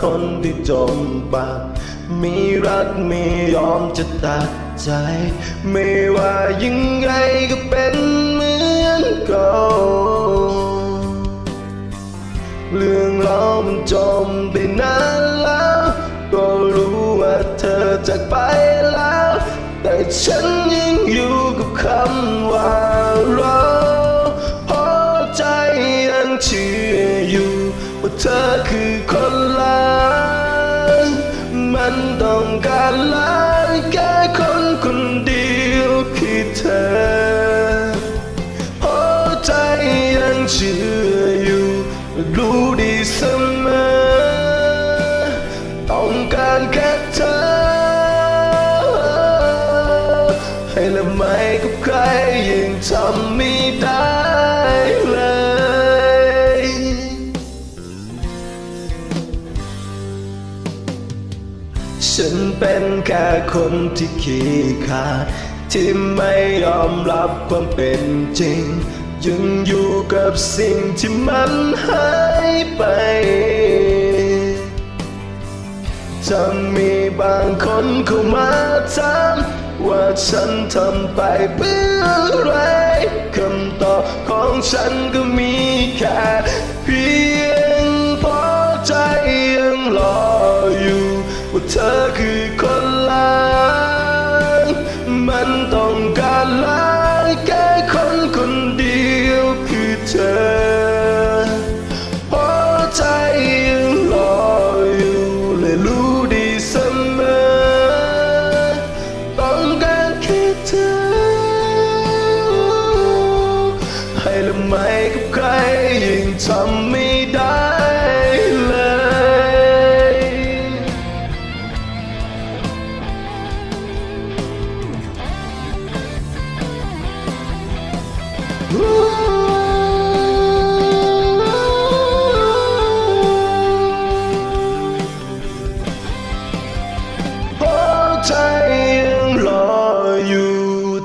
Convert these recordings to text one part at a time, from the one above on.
คนที่จบากมีรักไม่ยอมจะตัดใจ ไม่ว่ายังไงก็เป็นเหมือนเก่าเรื่องเราวมันจมไปนานแล้ว ก็รู้ว่าเธอจากไปแล้ว แต่ฉันยังอยู่กับคำว่าเราเพราะใจยังเชื่ออยู่ว่าเธอคือันต้องการล้างแค่คนคนเดียวคือเธอเพราะใจยังเชื่ออยู่รู้ดีเสมอต้องการแค่เธอ ให้ละไม่กับใครยังทำไม่ได้เลย ฉันเป็นแค่คนที่ขี้ขาดที่ไม่ยอมรับความเป็นจริง ยังอยู่กับสิ่งที่มันหายไปจะมีบางคนเข้ามาถามว่าฉันทำไปเพื่ออะไรคำตอบของฉันก็มีแค่เพียง นต้องการล้างแค่คนคนเดียวคือเธอเพราะใจยังรออยู่และรู้ดีเสมอ ต้องการแค่เธอ ให้ละไมกับใครยังทำไม่ ใจยังรออยู่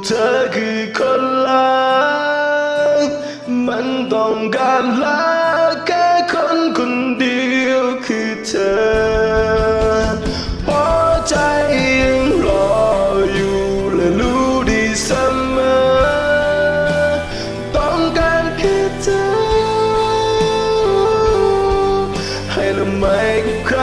เธอคือคนล้างมันต้องการล้าแค่คนคนเดียวคือเธอเพราะใจยังรออยู่และรู้ดีเสมอ ต้องการแค่เธอ ให้ละไม่กับใคร